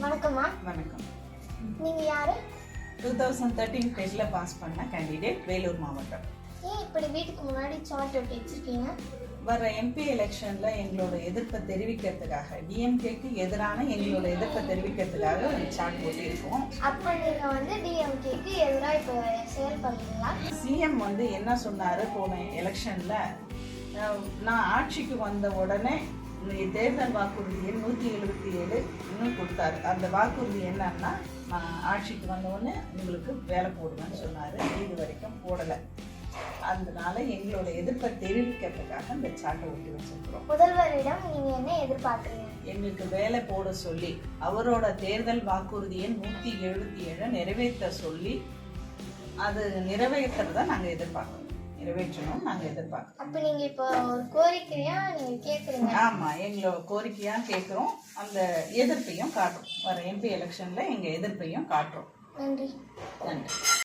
வணக்கம்மா. வணக்கம். நீங்க யாரு? டூ தௌசண்ட் தேர்ட்டீன் டெஸ்ட்ல பாஸ் பண்ண கேண்டிடேட் வேலூர் மாவட்டம். ஏன் இப்படி வீட்டுக்கு முன்னாடி சார்ட் ஒட்டி வச்சிருக்கீங்க? வர எம்பி எலெக்ஷன்ல எங்களோட எதிர்ப்பை தெரிவிக்கிறதுக்காக டிஎம்கேக்கு எதிரான எங்களோட எதிர்ப்பை தெரிவிக்கிறதுக்காக சாட் போட்டியிருக்கோம் அப்ப நீங்க வந்து டிஎம்கேக்கு எதிராக இப்போ செயல்படுறீங்களா சிஎம் வந்து என்ன சொன்னாரு போன எலெக்ஷன்ல நான் ஆட்சிக்கு வந்த உடனே தேர்தல் வாக்குறுதி எண் நூற்றி எழுபத்தி ஏழு இன்னும் கொடுத்தாரு. அந்த வாக்குறுதி என்னன்னா நான் ஆட்சிக்கு வந்த உடனே உங்களுக்கு வேலை போடுவேன்னு சொன்னாரு. இது வரைக்கும் போடலை. அதனால எங்களோட எதிர்ப்பை தெரிவிக்கிறதுக்காக இந்த சாட்டை ஒட்டி வச்சிருக்கிறோம். முதல்வரிடம் நீங்க என்ன எதிர்பார்க்குறீங்க? எங்களுக்கு வேலை போட சொல்லி அவரோட தேர்தல் வாக்குறுதியை நூற்றி எழுபத்தி ஏழை நிறைவேற்ற சொல்லி அது நிறைவேற்றுறத நாங்கள் எதிர்பார்க்குறோம். நிறைவேற்றணும் நாங்கள் எதிர்பார்க்குறோம். அப்ப நீங்க இப்போ ஒரு கோரிக்கையா நீங்க கேக்குறீங்க? ஆமாம் எங்களோட கோரிக்கையாக கேட்குறோம் அந்த எதிர்ப்பையும் காட்டுறோம். வர எம்பி எலெக்ஷனில் எங்கள் எதிர்ப்பையும் காட்டுறோம். நன்றி. நன்றி.